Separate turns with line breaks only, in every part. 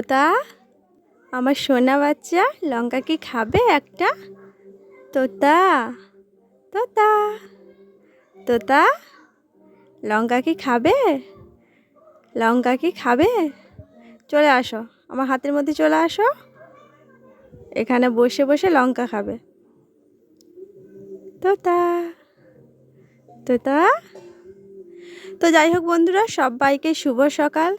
তোতা আমার সোনা বাচ্চা লঙ্কা কি খাবে একটা? তোতা তোতা তোতা, লঙ্কা কি খাবে? লঙ্কা কি খাবে? চলে আসো, আমার হাতের মধ্যে চলে আসো। এখানে বসে বসে লঙ্কা খাবে। তোতা তোতা তো যাই হোক বন্ধুরা, সবাইকে শুভ সকাল।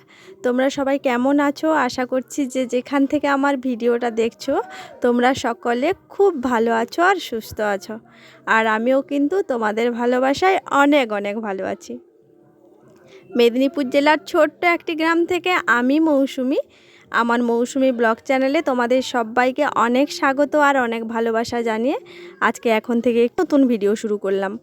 তোমরা সবাই কেমন আছো? আশা করছি যে যেখান থেকে আমার ভিডিওটা দেখছ, তোমরা সকলে খুব ভালো আছো আর সুস্থ আছো। আর আমিও কিন্তু তোমাদের ভালোবাসায় অনেক অনেক ভালো আছি। মেদিনীপুর জেলার ছোট্ট একটি গ্রাম থেকে আমি মৌসুমি। আমার মৌসুমি ব্লগ চ্যানেলে তোমাদের সবাইকে অনেক স্বাগত আর অনেক ভালোবাসা জানিয়ে আজকে এখন থেকে নতুন ভিডিও শুরু করলাম।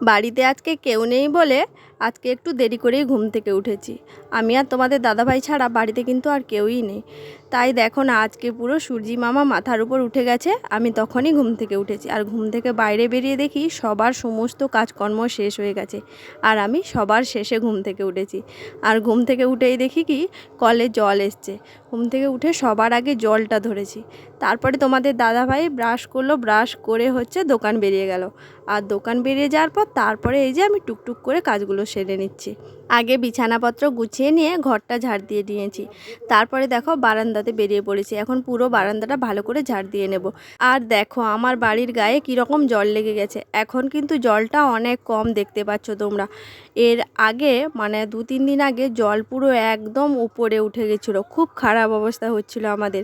বাড়িতে আজকে কেউ নেই বলে আজকে একটু দেরি করেই ঘুম থেকে উঠেছি। আমি আর তোমাদের দাদাভাই ছাড়া বাড়িতে কিন্তু আর কেউই নেই। তাই দেখো না, আজকে পুরো সূর্যি মামা মাথার উপর উঠে গেছে, আমি তখনই ঘুম থেকে উঠেছি। আর ঘুম থেকে বাইরে বেরিয়ে দেখি সবার সমস্ত কাজকর্ম শেষ হয়ে গেছে, আর আমি সবার শেষে ঘুম থেকে উঠেছি। আর ঘুম থেকে উঠেই দেখি কি, কলে জল এসছে। ঘুম থেকে উঠে সবার আগে জলটা ধরেছি। তারপরে তোমাদের দাদাভাই ব্রাশ করল, ব্রাশ করে হচ্ছে দোকান বেরিয়ে গেল। আর দোকান বেরিয়ে যাওয়ার পর তারপরে এই যে আমি টুকটুক করে কাজগুলো সেরে নিচ্ছি। আগে বিছানাপত্র গুছিয়ে নিয়ে ঘরটা ঝাড় দিয়ে নিয়েছি তারপরে দেখো বারান্দাতে বেরিয়ে পড়েছি। এখন পুরো বারান্দাটা ভালো করে ঝাড় দিয়ে নেব। আর দেখো আমার বাড়ির গায়ে কীরকম জল লেগে গেছে। এখন কিন্তু জলটা অনেক কম দেখতে পাচ্ছ তোমরা। এর আগে মানে দু তিন দিন আগে জল পুরো একদম উপরে উঠে গেছিল। খুব খারাপ অবস্থা হচ্ছিল আমাদের।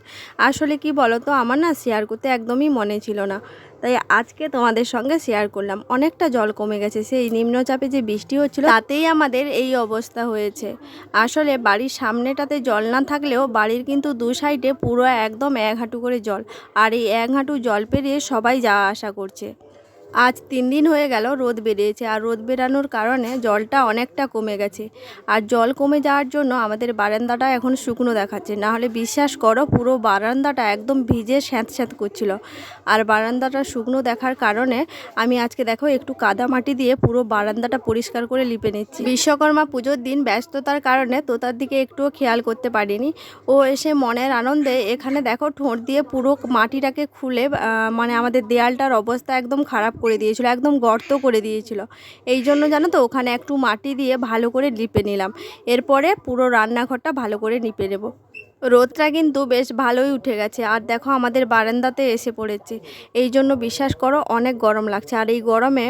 আসলে কি বলো তো আমার না শেয়ার করতে একদমই মনে ছিল না। তাই আজকে তোমাদের সঙ্গে শেয়ার করলাম। অনেকটা জল কমে গেছে, সেই নিম্নচাপে যে বৃষ্টি হচ্ছিল, তাতেই আমাদের এই অবস্থা হয়েছে। আসলে বাড়ির সামনেটাতে জল না থাকলেও বাড়ির কিন্তু দু সাইডে পুরো একদম এক হাঁটু করে জল। আর এই এক হাঁটু জল পেরিয়ে সবাই যাওয়া আসা করছে। আজ তিন দিন হয়ে গেল রোদ বেরিয়েছে আর রোদ বেরানোর কারণে জলটা অনেকটা কমে গেছে। আর জল কমে যাওয়ার জন্য আমাদের বারান্দাটা এখন শুকনো দেখাচ্ছে। না হলে বিশ্বাস করো, পুরো বারান্দাটা একদম ভিজে স্যাঁত স্যাঁত করছিল। আর বারান্দাটা শুকনো দেখার কারণে আমি আজকে দেখো একটু কাদা মাটি দিয়ে পুরো বারান্দাটা পরিষ্কার করে লিপে নিচ্ছি। বিশ্বকর্মা পুজোর দিন ব্যস্ততার কারণে তোতার দিকে একটুও খেয়াল করতে পারিনি। ও এসে মনের আনন্দে এখানে দেখো ঠোঁট দিয়ে পুরো মাটিটাকে খুলে মানে আমাদের দেয়ালটার অবস্থা একদম খারাপ করে দিয়েছিল, একদম গর্ত করে দিয়েছিল। এই জন্য জানো তো, ওখানে একটু মাটি দিয়ে ভালো করে লিপে নিলাম। এরপরে পুরো রান্নাঘরটা ভালো করে নিপে নেব। রোদটা কিন্তু বেশ ভালোই উঠে গেছে। আর দেখো আমাদের বারান্দাতে এসে পড়েছে। এই জন্য বিশ্বাস করো অনেক গরম লাগছে। আর এই গরমে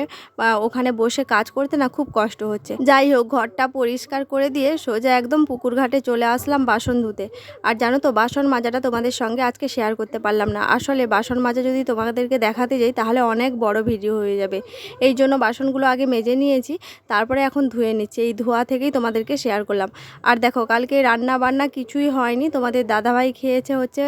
ওখানে বসে কাজ করতে না খুব কষ্ট হচ্ছে। যাই হোক, ঘরটা পরিষ্কার করে দিয়ে সোজা একদম পুকুর ঘাটে চলে আসলাম বাসন ধুতে। আর জানো তো, বাসন মাজাটা তোমাদের সঙ্গে আজকে শেয়ার করতে পারলাম না। আসলে বাসন মাজা যদি তোমাদেরকে দেখাতে যাই, তাহলে অনেক বড় ভিডিও হয়ে যাবে। এই জন্য বাসনগুলো আগে মেজে নিয়েছি, তারপরে এখন ধুয়ে নিচ্ছি। এই ধোয়া থেকেই তোমাদেরকে শেয়ার করলাম। আর দেখো, কালকে রান্না বান্না কিছুই হয়নি তোমাদের দাদাভাই খেয়েছে হচ্ছে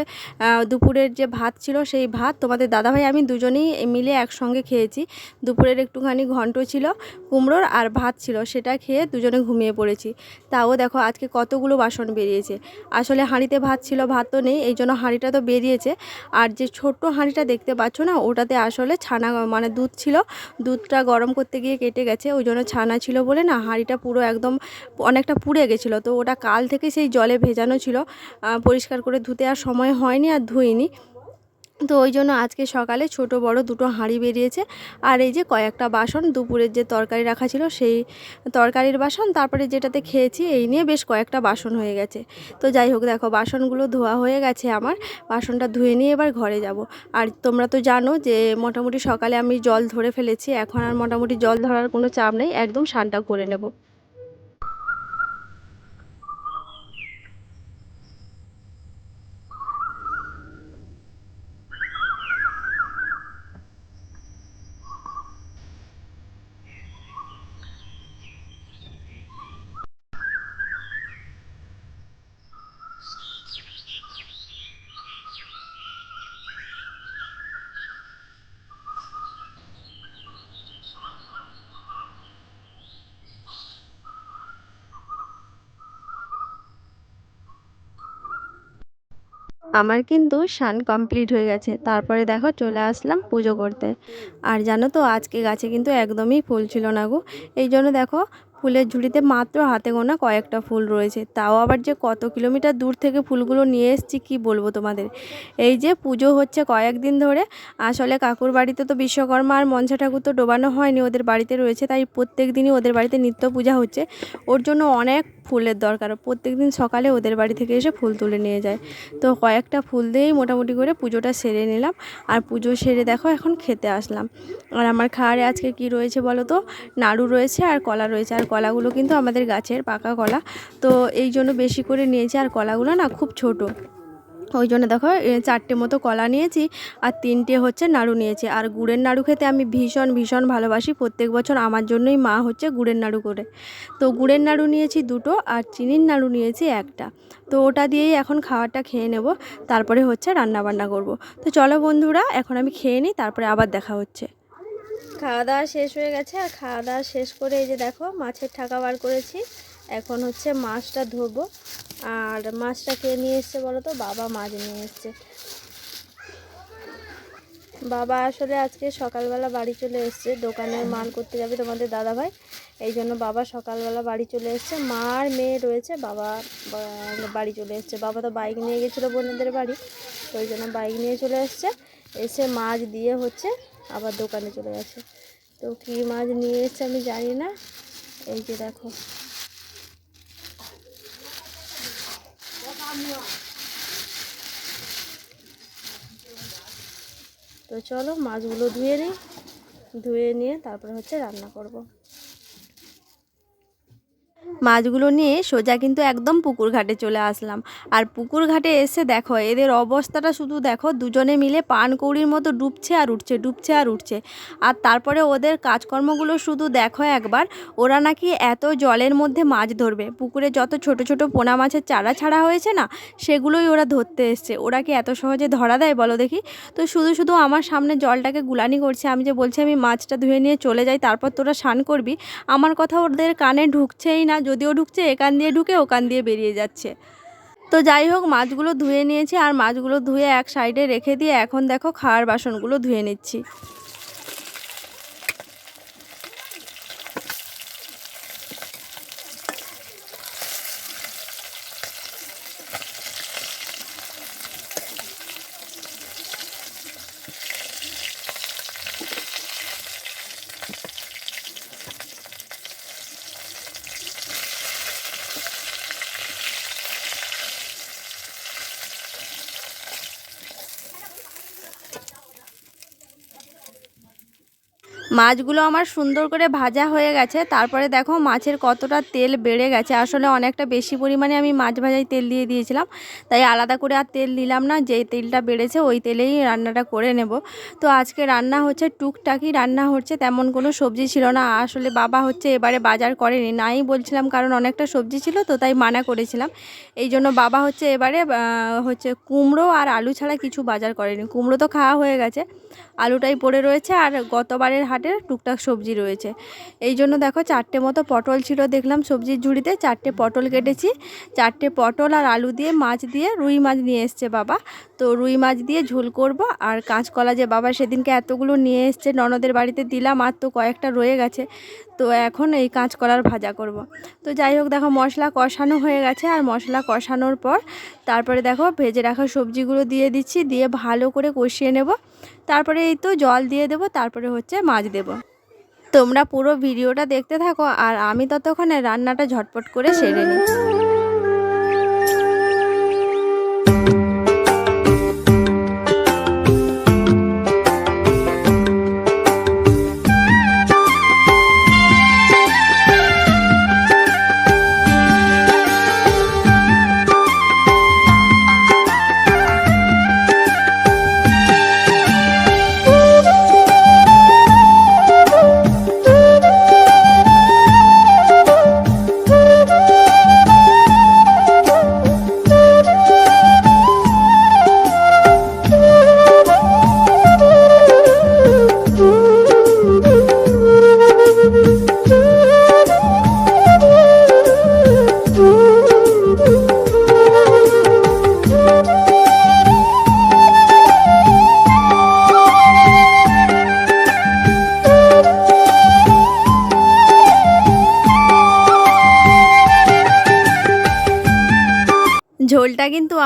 দুপুরের যে ভাত ছিল সেই ভাত তোমাদের দাদাভাই আমি দুজনেই মিলে একসঙ্গে খেয়েছি। দুপুরের একটুখানি ঘন্ট ছিল, কুমড়োর আর ভাত ছিল, সেটা খেয়ে দুজনে ঘুমিয়ে পড়েছি। তাও দেখো আজকে কতগুলো বাসন বেরিয়েছে। আসলে হাঁড়িতে ভাত ছিল, ভাত তো নেই, এই জন্য হাঁড়িটা তো বেরিয়েছে। আর যে ছোট্ট হাঁড়িটা দেখতে পাচ্ছ না, ওটাতে আসলে ছানা মানে দুধ ছিল, দুধটা গরম করতে গিয়ে কেটে গেছে, ওই জন্য ছানা ছিল বলে না, হাঁড়িটা পুরো একদম অনেকটা পুড়ে গেছিল। তো ওটা কাল থেকে সেই জলে ভেজানো ছিল। পরিষ্কার করে ধুতে আর সময় হয়নি আর ধুইনি। তো ওই জন্য আজকে সকালে ছোট বড় দুটো হাঁড়ি বেরিয়েছে। আর এই যে কয়েকটা বাসন, দুপুরের যে তরকারি রাখা ছিল সেই তরকারির বাসন, তারপরে যেটাতে খেয়েছি এই নিয়ে বেশ কয়েকটা বাসন হয়ে গেছে। তো যাই হোক, দেখো, বাসনগুলো ধোয়া হয়ে গেছে আমার। বাসনটা ধুয়ে নিয়ে এবার ঘরে যাব। আর তোমরা তো জানো যে মোটামুটি সকালে আমি জল ধরে ফেলেছি। এখন আর মোটামুটি জল ধরার কোনো চাপ নেই। একদম স্নানটা করে নেব। আমার কিন্তু স্নান কমপ্লিট হয়ে গেছে। তারপরে দেখো চলে আসলাম পুজো করতে। আর জানো তো, আজকে গাছে কিন্তু একদমই ফুল ছিল না গো। এই জন্য দেখো, ফুলের ঝুড়িতে মাত্র হাতে গোনা কয়েকটা ফুল রয়েছে। তাও আবার যে কত কিলোমিটার দূর থেকে ফুলগুলো নিয়ে এসেছি, কি বলব তোমাদের? এই যে পুজো হচ্ছে কয়েকদিন ধরে। আসলে কাকুর বাড়িতে তো বিশ্বকর্মা আর মনসা ঠাকুর তো ডোবানো হয়নি, ওদের বাড়িতে রয়েছে। তাই প্রত্যেক দিনই ওদের বাড়িতে নিত্য পূজা হচ্ছে। ওর জন্য অনেক ফুলের দরকার। প্রত্যেক দিন সকালে ওদের বাড়ি থেকে এসে ফুল তুলে নিয়ে যায়। তো কয়েকটা ফুল দিয়েই মোটামুটি করে পুজোটা সেরে নিলাম। আর পুজো সেরে দেখো এখন খেতে আসলাম। আর আমার খাওয়ারে আজকে কি রয়েছে বলো তো? নাড়ু রয়েছে আর কলা রয়েছে। আর কলাগুলো কিন্তু আমাদের গাছের পাকা কলা। তো এই জন্য বেশি করে নিয়েছে। আর কলাগুলো না খুব ছোট। ওই জন্য দেখো চারটে মতো কলা নিয়েছি আর তিনটে হচ্ছে নাড়ু নিয়েছি। আর গুড়ের নাড়ু খেতে আমি ভীষণ ভীষণ ভালোবাসি। প্রত্যেক বছর আমার জন্যই মা হচ্ছে গুড়ের নাড়ু করে। তো গুড়ের নাড়ু নিয়েছি দুটো আর চিনির নাড়ু নিয়েছি একটা। তো ওটা দিয়েই এখন খাওয়াটা খেয়ে নেব। তারপরে হচ্ছে রান্না বান্না করব। তো চলো বন্ধুরা, এখন আমি খেয়ে নিই, তারপরে আবার দেখা হচ্ছে। খাওয়া দাওয়া শেষ হয়ে গেছে, আর খাওয়া দাওয়া শেষ করে এই যে দেখো, মাছের ঠাকা বার করেছি। এখন হচ্ছে মাছটা ধোবো। আর মাছটা কে নিয়ে এসছে বলো তো? বাবা মাছ নিয়ে এসছে। বাবা আসলে আজকে সকালবেলা বাড়ি চলে এসছে। দোকানের মাল করতে যাবে তোমাদের দাদা ভাই এই জন্য বাবা সকালবেলা বাড়ি চলে এসছে। মা আর মেয়ে রয়েছে। বাবা বাড়ি চলে এসছে। বাবা তো বাইক নিয়ে গেছিল বোনেদের বাড়ি। তো ওই জন্য বাইক নিয়ে চলে এসছে। এসে মাছ দিয়ে হচ্ছে আবার দোকানে চলে গেছে। তো কী মাছ নিয়ে এসছে আমি জানি না। এই যে দেখো। চলো মাছগুলো ধুয়ে নিই ধুয়ে নিয়ে তারপরে হচ্ছে রান্না করব। মাছগুলো নিয়ে সোজা কিন্তু একদম পুকুর ঘাটে চলে আসলাম। আর পুকুর ঘাটে এসে দেখো, এদের অবস্থাটা শুধু দেখো, দুজনে মিলে পান কৌড়ির মতো ডুবছে আর উঠছে, ডুবছে আর উঠছে। আর তারপরে ওদের কাজকর্মগুলো শুধু দেখো একবার, ওরা নাকি এত জলের মধ্যে মাছ ধরবে। পুকুরে যত ছোট ছোট পোনা মাছের চারা ছাড়া হয়েছে না, সেগুলোই ওরা ধরতে এসছে। ওরা কি এত সহজে ধরা দেয় বলো দেখি? তো শুধু শুধু আমার সামনে জলটাকে গুলানি করছে, আমি যে বলছি আমি মাছটা ধুয়ে নিয়ে চলে যাই, তারপর তোরা স্নান করবি। আমার কথা ওদের কানে ঢুকছেই না যদিও ঢুকছে, এখান দিয়ে ঢুকে ওখান দিয়ে বেরিয়ে যাচ্ছে। তো যাই হোক, মাছগুলো ধুয়ে নিয়েছি আর মাছগুলো ধুয়ে এক সাইডে রেখে দিয়ে এখন দেখো খাওয়ার বাসনগুলো ধুয়ে নিচ্ছি। মাছগুলো আমার সুন্দর করে ভাজা হয়ে গেছে। তারপরে দেখো মাছের কতটা তেল বেড়ে গেছে। আসলে অনেকটা বেশি পরিমাণে আমি মাছ ভাজায় তেল দিয়ে দিয়েছিলাম। তাই আলাদা করে আর তেল দিলাম না। যেই তেলটা বেড়েছে ওই তেলেই রান্নাটা করে নেব। তো আজকে রান্না হচ্ছে টুকটাকি রান্না হচ্ছে, তেমন কোনো সবজি ছিল না। আসলে বাবা হচ্ছে এবারে বাজার করেনি। নাই বলছিলাম কারণ অনেকটা সবজি ছিল তো, তাই মানা করেছিলাম। এই জন্য বাবা হচ্ছে এবারে হচ্ছে কুমড়ো আর আলু ছাড়া কিছু বাজার করেনি। কুমড়ো তো খাওয়া হয়ে গেছে। আলুটাই পড়ে রয়েছে আর গতবারের হাটের টুকটাক সবজি রয়েছে। এই জন্য দেখো চারটে মতো পটল ছিল, দেখলাম সবজির ঝুড়িতে চারটে পটল কেটেছি। চারটে পটল আর আলু দিয়ে, মাছ দিয়ে রুই মাছ নিয়ে এসছে বাবা। তো রুই মাছ দিয়ে ঝোল করব আর কাঁচকলা যে বাবা সেদিনকে এতগুলো নিয়ে এসছে, ননদের বাড়িতে দিলাম, আর তো কয়েকটা রয়ে গেছে। তো এখন এই কাঁচকলার ভাজা করব। তো যাই হোক, দেখো মশলা কষানো হয়ে গেছে, আর মশলা কষানোর পর তারপরে দেখো ভেজে রাখা সবজিগুলো দিয়ে দিচ্ছি, দিয়ে ভালো করে কষিয়ে নেব। তারপরে এই তো জল দিয়ে দেবো, তারপরে হচ্ছে মাছ দেব। তোমরা পুরো ভিডিওটা দেখতে থাকো, আর আমি ততক্ষণে রান্নাটা ঝটপট করে সেরে নিই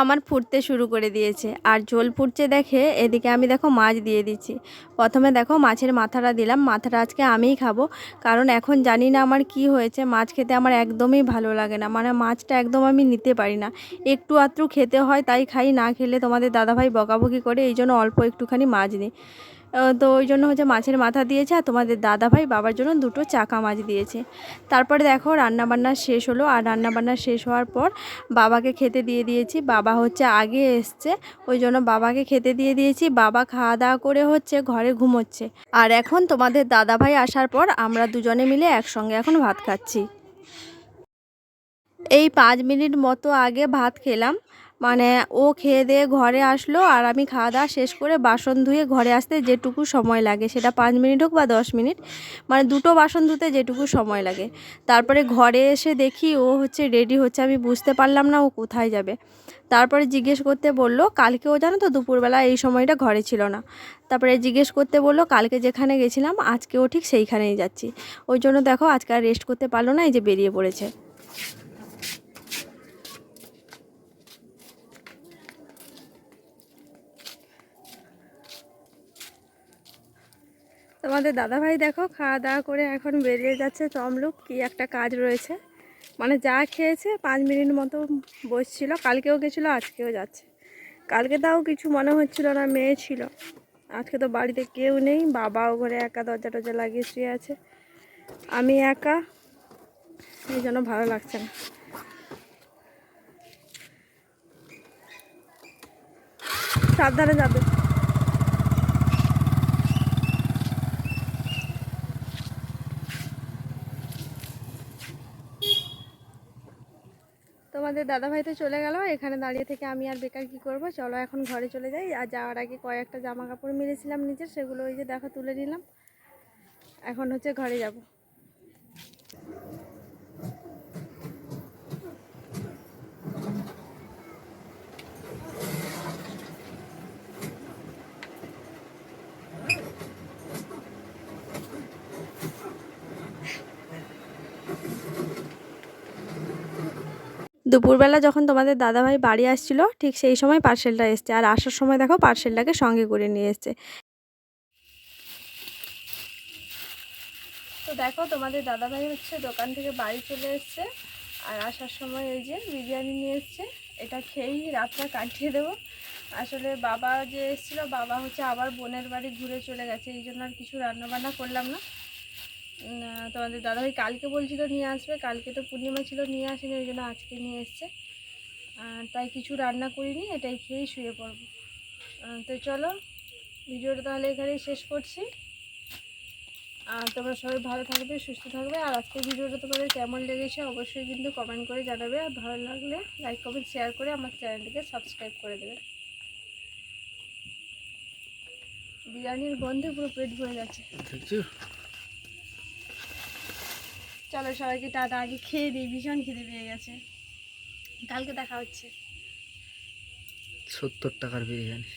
আমার ফুটতে শুরু করে দিয়েছে। আর ঝোল ফুটছে দেখে এদিকে আমি দেখো মাছ দিয়ে দিচ্ছি। প্রথমে দেখো মাছের মাথাটা দিলাম। মাথাটা আজকে আমিই খাব। কারণ এখন জানি না আমার কি হয়েছে। মাছ খেতে আমার একদমই ভালো লাগে না। মানে মাছটা একদম আমি নিতে পারি না। একটু আত্রু খেতে হয়, তাই খাই। না খেলে তোমাদের দাদাভাই বকাবকি করে, এই জন্য অল্প একটুখানি মাছ নিই তো ওই জন্য হচ্ছে মাছের মাথা দিয়েছে আর তোমাদের দাদাভাই বাবার জন্য দুটো চাকা মাছ দিয়েছে। তারপরে দেখো রান্নাবান্না শেষ হলো আর রান্নাবান্না শেষ হওয়ার পর বাবাকে খেতে দিয়ে দিয়েছি। বাবা হচ্ছে আগে এসছে, ওই জন্য বাবাকে খেতে দিয়ে দিয়েছি। বাবা খাওয়া দাওয়া করে হচ্ছে ঘরে ঘুমোচ্ছে। আর এখন তোমাদের দাদাভাই আসার পর আমরা দুজনে মিলে একসঙ্গে এখন ভাত খাচ্ছি। এই পাঁচ মিনিট মতো আগে ভাত খেলাম। মানে ও খেয়ে দিয়ে ঘরে আসলো আর আমি খাওয়া দাওয়া শেষ করে বাসন ধুয়ে ঘরে আসতে যেটুকু সময় লাগে। সেটা পাঁচ মিনিট হোক বা দশ মিনিট। মানে দুটো বাসন ধুতে যেটুকু সময় লাগে। তারপরে ঘরে এসে দেখি ও হচ্ছে রেডি হচ্ছে। আমি বুঝতে পারলাম না ও কোথায় যাবে। তারপরে জিজ্ঞেস করতে বলল, কালকে ও জানো তো দুপুরবেলা এই সময়টা ঘরে ছিল না। তারপরে জিজ্ঞেস করতে বলল, কালকে যেখানে গেছিলাম আজকেও ঠিক সেইখানেই যাচ্ছি। ওই জন্য দেখো আজকে আর রেস্ট করতে পারল না, এই যে বেরিয়ে পড়েছে। তোমাদের দাদাভাই দেখো, খাওয়া দাওয়া করে এখন বেরিয়ে যাচ্ছে তমলুক। কি একটা কাজ রয়েছে। মানে যা খেয়েছে পাঁচ মিনিট মতো বসছিল। কালকেও গেছিল, আজকেও যাচ্ছে। কালকে তাও কিছু মনে হচ্ছিল না, মেয়ে ছিল। আজকে তো বাড়িতে কেউ নেই, বাবাও ঘরে একা দরজা টরজা লাগিয়ে শুয়ে আছে। আমি একা, এই জন্য ভালো লাগছে না। সাবধানে যাবে। তোমাদের দাদাভাই তো চলে গেল, এখানে দাঁড়িয়ে থেকে আমি আর বেকার কি করব? চলো এখন ঘরে চলে যাই। আর যাওয়ার আগে কয়েকটা জামা কাপড় মেরেছিলাম নিজের, সেগুলো ওই যে দেখো তুলে নিলাম। এখন হচ্ছে ঘরে যাব। দুপুরবেলা যখন তোমাদের দাদাভাই বাড়ি আসছিল, ঠিক সেই সময় পার্সেলটা এসছে। আর আসার সময় দেখো পার্সেলটাকে সঙ্গে করে নিয়ে এসছে। তো দেখো তোমাদের দাদাভাই হচ্ছে দোকান থেকে বাড়ি চলে এসছে। আর আসার সময় এই যে বিরিয়ানি নিয়ে এসছে। এটা খেয়েই রাতটা কাটিয়ে দেবো। আসলে বাবা যে এসেছিল, বাবা হচ্ছে আবার বোনের বাড়ি ঘুরে চলে গেছে। এই জন্য আর কিছু রান্নাবান্না করলাম না। তোমাদের দাদাভাই কালকে বলছিল নিয়ে আসবে, কালকে তো পূর্ণিমা ছিল, নিয়ে আসেনি, ওই জন্য আজকে নিয়ে এসছে। তাই কিছু রান্না করিনি, এটাই খেয়েই শুয়ে পড়ব। তো চলো, ভিডিওটা তাহলে এখানেই শেষ করছি। আর তোমরা সবাই ভালো থাকবে, সুস্থ থাকবে। আর আজকের ভিডিওটা তোমাদের কেমন লেগেছে অবশ্যই কিন্তু কমেন্ট করে জানাবে। আর ভালো লাগলে লাইক কমেন্ট শেয়ার করে আমার চ্যানেলটিকে সাবস্ক্রাইব করে দেবে। বিরিয়ানির গন্ধে পুরো পেট ভরে যাচ্ছে। চলো সবাইকে টাটা, আগে খেয়ে দিই, ভীষণ খিদে পেয়ে গেছে। কালকে দেখা হচ্ছে।
সত্তর টাকার বিরিয়ানি।